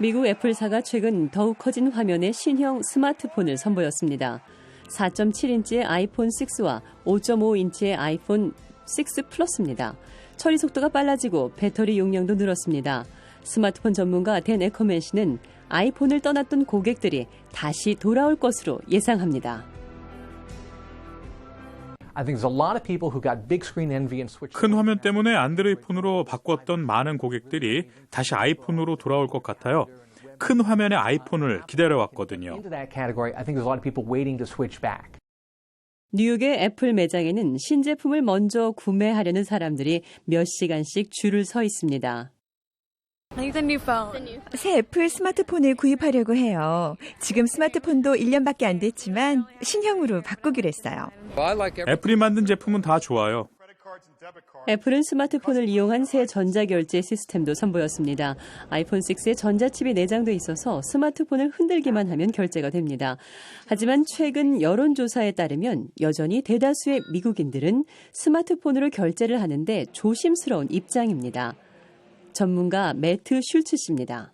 미국 애플사가 최근 더욱 커진 화면의 신형 스마트폰을 선보였습니다. 4.7인치의 아이폰 6와 5.5인치의 아이폰 6 플러스입니다. 처리 속도가 빨라지고 배터리 용량도 늘었습니다. 스마트폰 전문가 댄 에커맨 씨는 아이폰을 떠났던 고객들이 다시 돌아올 것으로 예상합니다. 큰 화면 때문에 안드로이드 폰으로 바꿨던 많은 고객들이 다시 아이폰으로 돌아올 것 같아요. 큰 화면의 아이폰을 기다려왔거든요. into that category. I think there's a lot of people waiting to switch back. 뉴욕의 애플 매장에는 신제품을 먼저 구매하려는 사람들이 몇 시간씩 줄을 서 있습니다. I think the new phone. 새 애플 스마트폰을 구입하려고 해요. 지금 스마트폰도 1년밖에 안 됐지만 신형으로 바꾸기로 했어요. 애플이 만든 제품은 다 좋아요. 애플은 스마트폰을 이용한 새 전자결제 시스템도 선보였습니다. 아이폰 6에 전자칩이 내장돼 있어서 스마트폰을 흔들기만 하면 결제가 됩니다. 하지만 최근 여론조사에 따르면 여전히 대다수의 미국인들은 스마트폰으로 결제를 하는데 조심스러운 입장입니다. 전문가 매트 슐츠 씨입니다.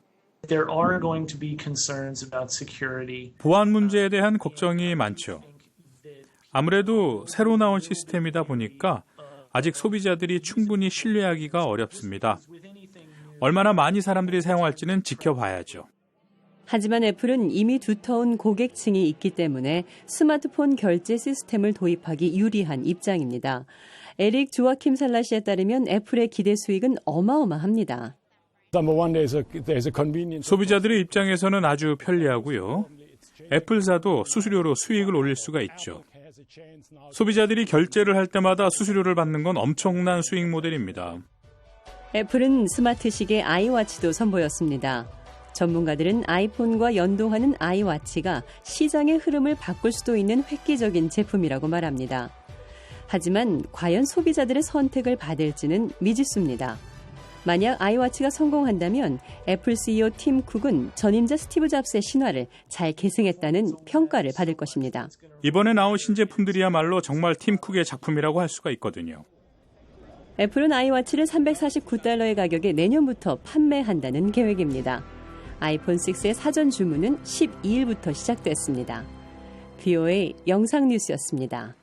There are going to be concerns about security. 보안 문제에 대한 걱정이 많죠. 아무래도 새로 나온 시스템이다 보니까 아직 소비자들이 충분히 신뢰하기가 어렵습니다. 얼마나 많이 사람들이 사용할지는 지켜봐야죠. 하지만 애플은 이미 두터운 고객층이 있기 때문에 스마트폰 결제 시스템을 도입하기 유리한 입장입니다. 에릭 조아킴 살라 시에 따르면 애플의 기대 수익은 어마어마합니다. Number one, there's a there's a convenience. 소비자들의 입장에서는 아주 편리하고요. 애플사도 수수료로 수익을 올릴 수가 있죠. 소비자들이 결제를 할 때마다 수수료를 받는 건 엄청난 수익 모델입니다. 애플은 스마트 시계 아이와치도 선보였습니다. 전문가들은 아이폰과 연동하는 아이와치가 시장의 흐름을 바꿀 수도 있는 획기적인 제품이라고 말합니다. 하지만 과연 소비자들의 선택을 받을지는 미지수입니다. 만약 아이와치가 성공한다면 애플 CEO 팀 쿡은 전임자 스티브 잡스의 신화를 잘 계승했다는 평가를 받을 것입니다. 이번에 나온 신제품들이야말로 정말 팀 쿡의 작품이라고 할 수가 있거든요. 애플은 아이와치를 349달러의 가격에 내년부터 판매한다는 계획입니다. 아이폰 6의 사전 주문은 12일부터 시작됐습니다. BOA 영상 뉴스였습니다.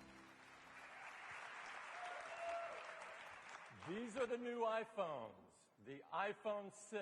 These are the new iPhones, the iPhone 6.